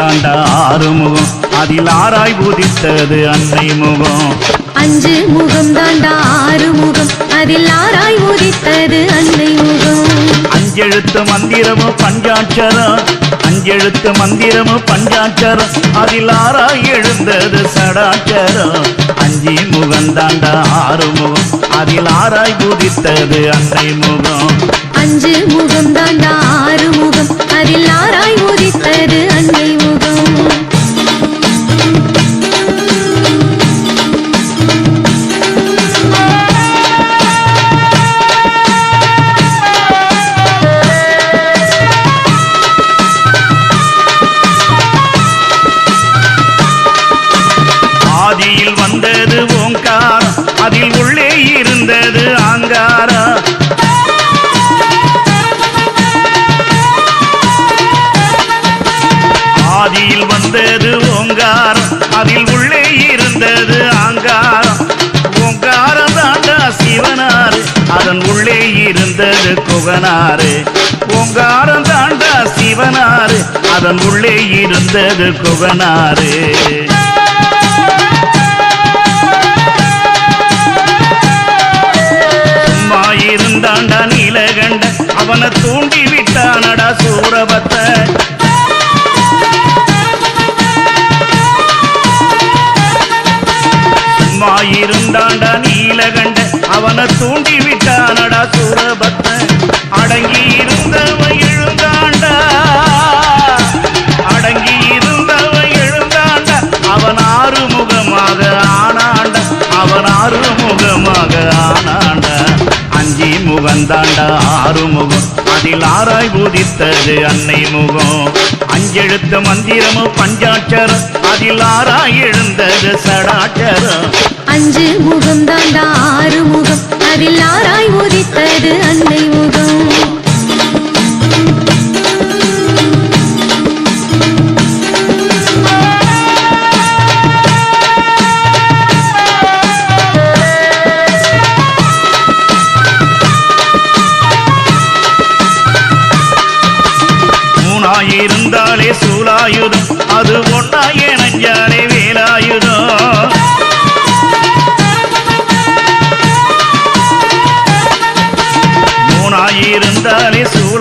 தாண்டா ஆறு முகம் அதில் ஆராய் உதித்தது அன்னை முகம். அஞ்சு முகம் தாண்டா ஆறு முகம் அதில் ஆராய் உதித்தது அன்னை முகம். அஞ்செழுத்து மந்திரமு பஞ்சாட்சரம். அஞ்செழுத்து மந்திரமு பஞ்சாட்சரம். அதில் ஆராய் எழுந்தது சடாட்சரம். அஞ்சி முகம் தாண்டா ஆறு முகம் அதில் ஆராய் உதித்தது அன்னை முகம். அஞ்சு முகம் தாண்டா ஆறு சிவனாறு. அதன் உள்ளே இருந்தது குகனாறு. ஓங்காரம் தாண்டா சிவனாறு. அதன் உள்ளே இருந்தது குகனாறு. இருந்தாண்டா நீலகண்ட அவனை தூண்டி விட்டானடா சூரபத்த. சும்மா இருந்தாண்டா நீலகண்ட அவனை தூண்டி விட்டானடா சூரபத்த அடங்கி இருந்தவன் எழுந்தாண்டா. அடங்கி இருந்தவன் எழுந்தாண்டா. அவன் ஆறுமுகமாக ஆனாண்டா. அவன் ஆறு முகமாக ஆனாண்டா. அஞ்சி முகந்தாண்டா ஆறு முகம் அதில் ஆராய் பூதித்தது அன்னை முகம். அஞ்செழுத்த மந்திரமும் பஞ்சாட்சரம். அதில் ஆராய் எழுந்தது சடாட்சரம். அஞ்சு முகம் தாண்டா ஆறு முகம். அதில் ஆராய் உதித்தது அன்னை முகம். இருந்தாலே சூலாயுதம். அது ஒன்றாய்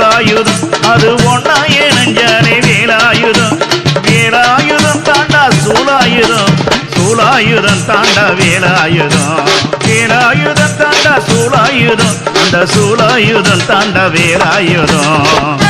வேலாயுதம். அது ஒன்னா நஞ்சாலே வேலாயுதம். வேலாயுதம் தாண்டா சூலாயுதம். சூலாயுதம் தாண்டா வேலாயுதம். வேலாயுதம் தாண்டா சூலாயுதம். அந்த சூலாயுதம் தாண்டா வேலாயுதம்.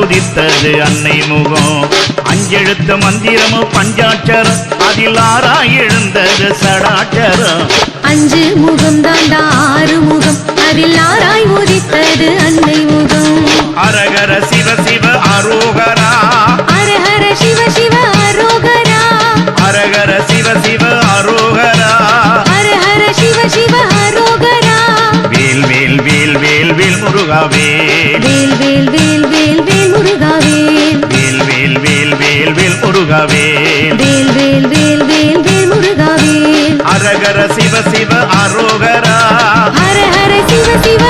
ஆராய் பூதித்தது அன்னை முகம். அஞ்செழுத்த மந்திரமும் பஞ்சாட்சரம். அதில் ஆராய் எழுந்தது சடாட்சரம். அஞ்சு முகம் தாண்டா ஆறு முகம். அதில் ஆராய் உதித்தது அன்னை முகம். அரகர சிவ சிவ அரோகரா. ஹர ஹர சிவ சிவ அரோகரா. அரகர சிவ சிவ அரோகரா. ஹர ஹர சிவ சிவ அரோகரா. வேல் வேல் வேல் வேல் வேல் முருகாவே முருகவே வேல் வேல் வேல் வேல் வேல் முருகாவே அரகர சிவ சிவ அரோகரா. ஹர சிவ சிவ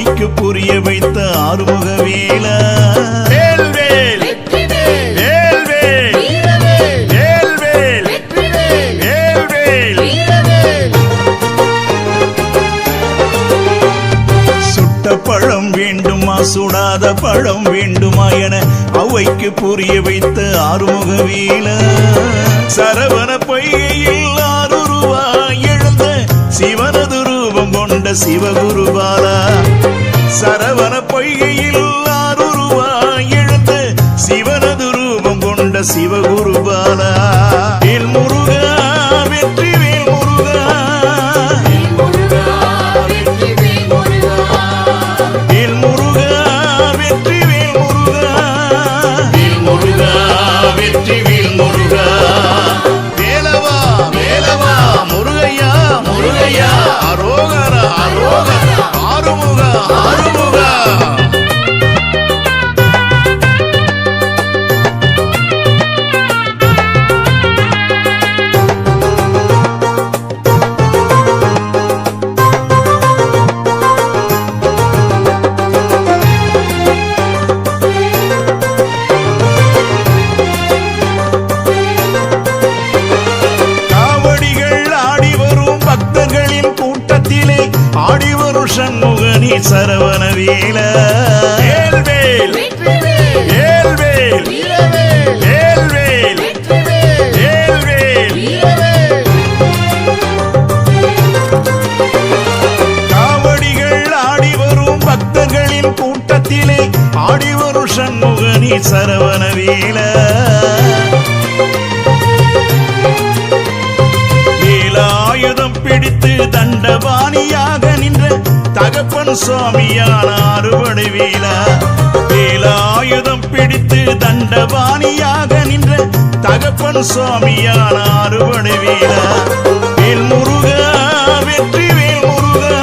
உண்மைக்கு புரிய வைத்த ஆறுமுக வேலா பழம் வேண்டுமா சுடாத பழம் வேண்டுமா என அவைக்கு புரிய வைத்த ஆறுமுக வீல சரவண பையில் ஆறு ரூபாய் எழுந்த சிவனது ரூபம் கொண்ட சிவகுருபாலா. சரவண பொய்கையில் ஆறுருவா எழுந்த சிவனது ரூபம் கொண்ட சிவகுருபாலா வேல் முருகா வெற்றி வேல் முருகா. வேல் முருகா வெற்றி வேல் முருகா. வேல் முருகா வெற்றி வேல் முருகா. வேலவா வேலவா முருகையா முருகையா. அரோகரா அரோகரா. ஆறுமுகா ஆறுமுகா. ஆடி ஒரு சண்முகனி சரவண வேல வேலாயுதம் பிடித்து தண்டபாணியாக நின்ற தகப்பன் சுவாமியான அறுவடை வேலா வேலாயுதம் பிடித்து தண்டபாணியாக நின்ற தகப்பன் சுவாமியான அறுவடை வேலா வேல் முருகா வெற்றி வேல் முருகா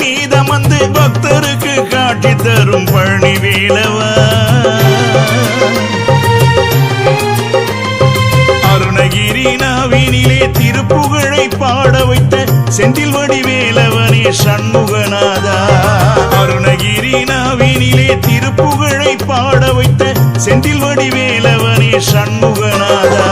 மீதம் வந்து பக்தருக்கு காட்டி தரும் பழனி வேலவா அருணகிரிநாவினிலே திருப்புகழை பாட வைத்த செந்தில் வடிவேலவனே சண்முகநாதா. அருணகிரிநாவினிலே திருப்புகழை பாட வைத்த செந்தில் வடிவேலவனே சண்முகநாதா.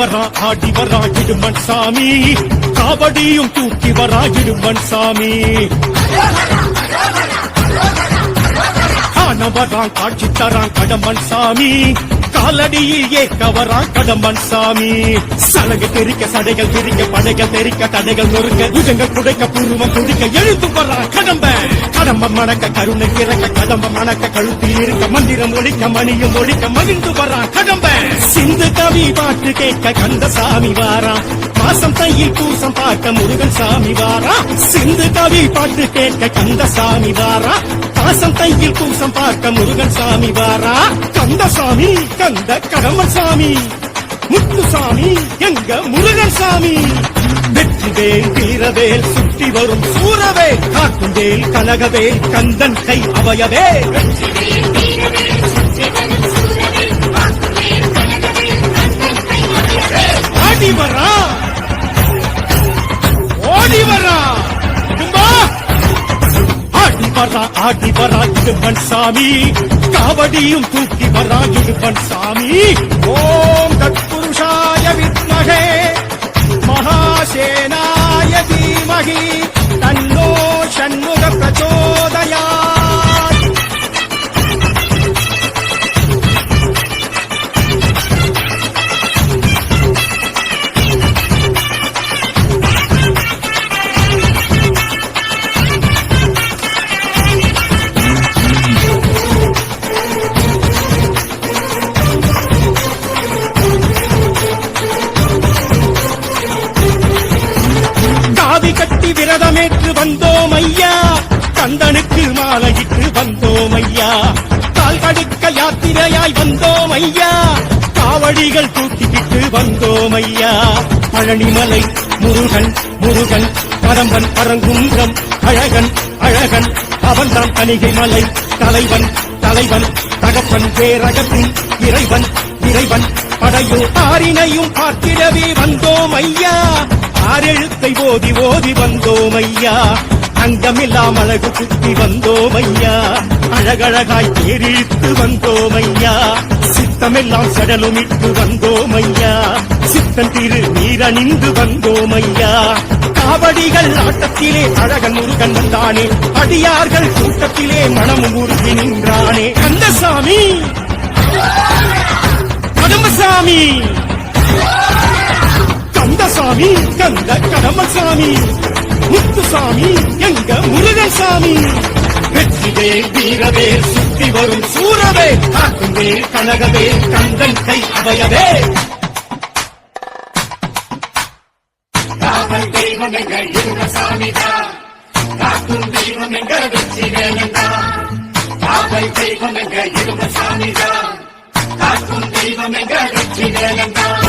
சா ஆடி வரா ஆடி வரா இடுமன் சாமி. காவடியும் தூக்கி வரா இடுமன் சாமி. காண வரான் காட்சி தரான் கடம்பன் சாமி. காலடியில் ஏக்க கடம்பன் சாமி. சலகு தெரிக்க சடைகள் தெரிக்க படைகள் தெரிக்க தடைகள் நொறுக்க புஜங்கள் குடைக்க பூர்வம் குடிக்க எழுந்து வரா கடம்ப. கடம்ப மணக்க கருணை கிறக்க கடம்ப மணக்க கழுத்தில் இருக்க மந்திரம் ஒழிக்க மணியும் ஒழிக்க மகிழ்ந்து வரா கடம்ப. சிந்து கவி பாட்டு கேட்க கந்த சாமி வாரா. மாசம் தையில் பூசம் பார்க்க முருகன் சாமி வாரா. சிந்து கவி பாட்டு கேட்க கந்த சாமி வாரா. பாசம் தையில் பூசம் பார்க்க முருகன் சாமி வாரா. கந்த சாமி கந்த கடம்பன் சாமி. முத்துசாமி எங்க முருகன் சாமி. வெற்றிவேல் வீரவேல் சுற்றி வரும் சூரவேல். காட்டுவேல் கனகவேல் கந்தன் கை அவயவே. ஆடி வரா ஓடி வரா வரா ஆடி வரா இடுப்பன் சாமி காவடியும் தூக்கி வரா இடுப்பன் சாமி ஓம் தத்புருஷாய வித்மகே மகாசேனாய தீமகி தன்னோ ஷண்முக பிரச்சோதயா கட்டி வந்தோம் ஐயா. கந்தனுக்கு மாலையிட்டு வந்தோம் ஐயா. கால் கடுக்க யாத்திரையாய் வந்தோம் ஐயா. காவடிகள் தூக்கிக்கிட்டு வந்தோம் ஐயா. பழனிமலை முருகன் முருகன் பரம்பன் பரங்குன்றம் அழகன் அழகன் அவன்தான் கணிகை மலை தலைவன் தலைவன் தகப்பன் பேரகத்தின் இறைவன் இறைவன் படையும் ஆறினையும் பார்த்திடவே வந்தோம் ஐயா. ஆறெழுத்தை ஓதி ஓதி வந்தோம் ஐயா அங்கமில்லாம் அழகு குத்தி வந்தோம் ஐயா அழகழகாய் தேரிழித்து வந்தோம் ஐயா சித்தமெல்லாம் சடலுமிட்டு வந்தோம் ஐயா சித்தன் திரு நீரணிந்து வந்தோம் ஐயா காவடிகள் ஆட்டத்திலே அழகன் முருகன் வந்தானே. அடியார்கள் கூட்டத்திலே மனம் உருகி நின்றானே. கந்தசாமி! கடம்பசாமி கந்தசாமி கந்த கடம்பசாமி முத்துசாமி எங்க முருகன் சாமி. வெற்றிவே வீரவே சுத்தி வரும் சூரவே. காக்குமே கனகவே கந்தன் கை அவையவே காவல் தெய்வம் எங்க இருமசாமிதான் காக்கும் தெய்வம் எங்க வெற்றி வேலந்தான் காவல் தெய்வம் எங்க இருமசாமிதான் காக்கும் தெய்வம் எங்க வெற்றி வேலந்தான்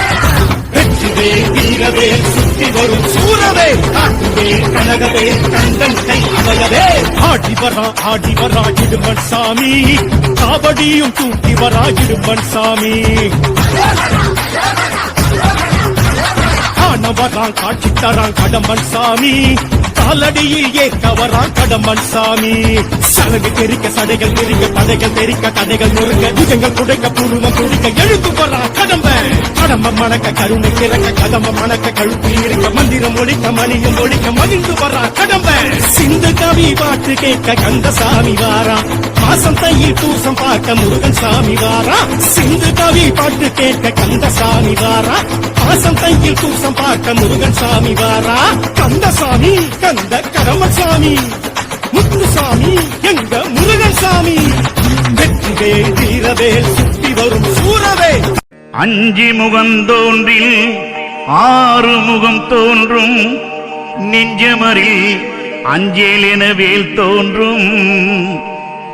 வீரவே சுற்றி வரும் சூரவே காட்டுவே கனகவே கந்தன் கை அவையவே ஆடி வரா ஆடி வரா இடுமன் சாமி. காபடியும் தூக்கி வரா இடுமன் சாமி. காண வரான் காட்சி தரான் கடம்பன் சாமி. காலடியில் ஏற்க வரான் கடம்பன் சாமி. சலகு தெரிக்க சடைகள் தெரிக்க தடைகள் தெரிக்க தடைகள் நொறுங்க புஜங்கள் துடைக்க பூர்வம் துடிக்க எழுந்து வரான் கடம்ப. கடம்ப மணக்க கருணை கிறக்க கதம்ப மணக்க கழுத்தில் இருக்க மந்திரம் ஒழிக்க மணியும் ஒழிக்க மகிழ்ந்து வரான் கடம்ப. சிந்து கவி பாட்டு கேட்க கந்தசாமி வாரா. மாசம் தையில் பூசம் பார்க்க முருகன் சாமி வாரா. சிந்து கவி பாட்டு கேட்க கந்தசாமி வாரா. பாசம் தையில் பூசம் பார்க்க முருகன் சாமி வாரா. கந்த சாமி கந்த கடமன் சாமி. முத்து சாமி எங்க முருகன் சாமி. வெற்றிவேல் வீரவேல் சுத்தி வரும் சூரவே. அஞ்சு முகம் முகந்தோன்றில் ஆறு முகம் தோன்றும். நெஞ்சமரில் அஞ்சேல் என வேல் தோன்றும்.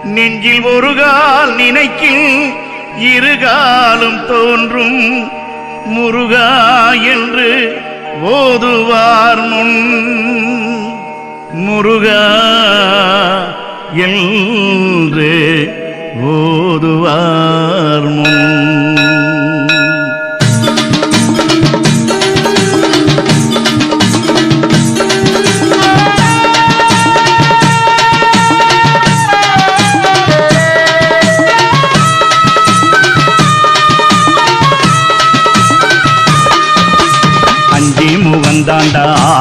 நெஞ்சில் ஒரு கால் நினைக்கில் இருகாலும் தோன்றும். முருகா என்று ஓதுவார் முன் முருகா என்று ஓதுவார் முன்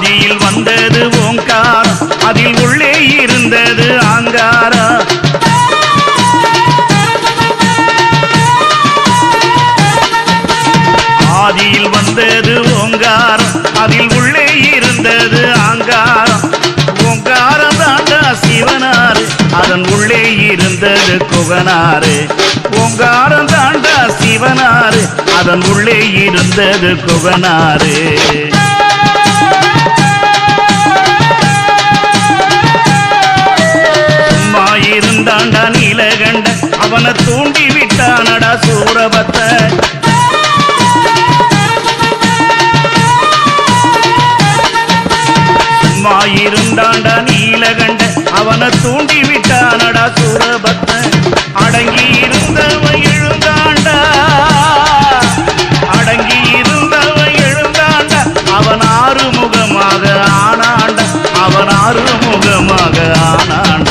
ஆதியில் வந்தது ஓங்காரம். அதில் உள்ளே இருந்தது ஆங்காரம் ஆதியில் வந்தது ஓங்காரம். அதில் உள்ளே இருந்தது ஆங்காரம். ஓங்காரம் தாண்டா சிவனாறு. அதன் உள்ளே இருந்தது குகனாறு. ஓங்காரம் தாண்டா சிவனாறு. அதன் உள்ளே இருந்தது குகனாறு. இருந்தாண்டா நீலகண்ட அவனை தூண்டி விட்டானடா சூரபத்த. சும்மா இருந்தாண்டா நீலகண்ட அவனை தூண்டி விட்டானடா சூரபத்த. அடங்கி இருந்தவன் எழுந்தாண்டா. அடங்கி இருந்தவன் எழுந்தாண்டா. அவன் ஆறுமுகமாக ஆனாண்ட. அவன் ஆறுமுகமாக ஆனாண்ட.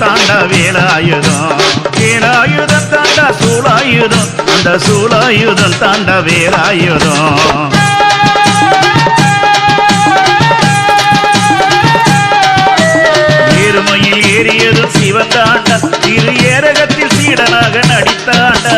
தாண்டா வேலாயுதம். வேலாயுதம் தாண்டா சூலாயுதம். அந்த சூலாயுதம் தாண்டா வேலாயுதம். ஏறுமையில் ஏறியதும் சிவந்தாண்டா இரு ஏரகத்தில் சீடனாக நடித்தாண்டா.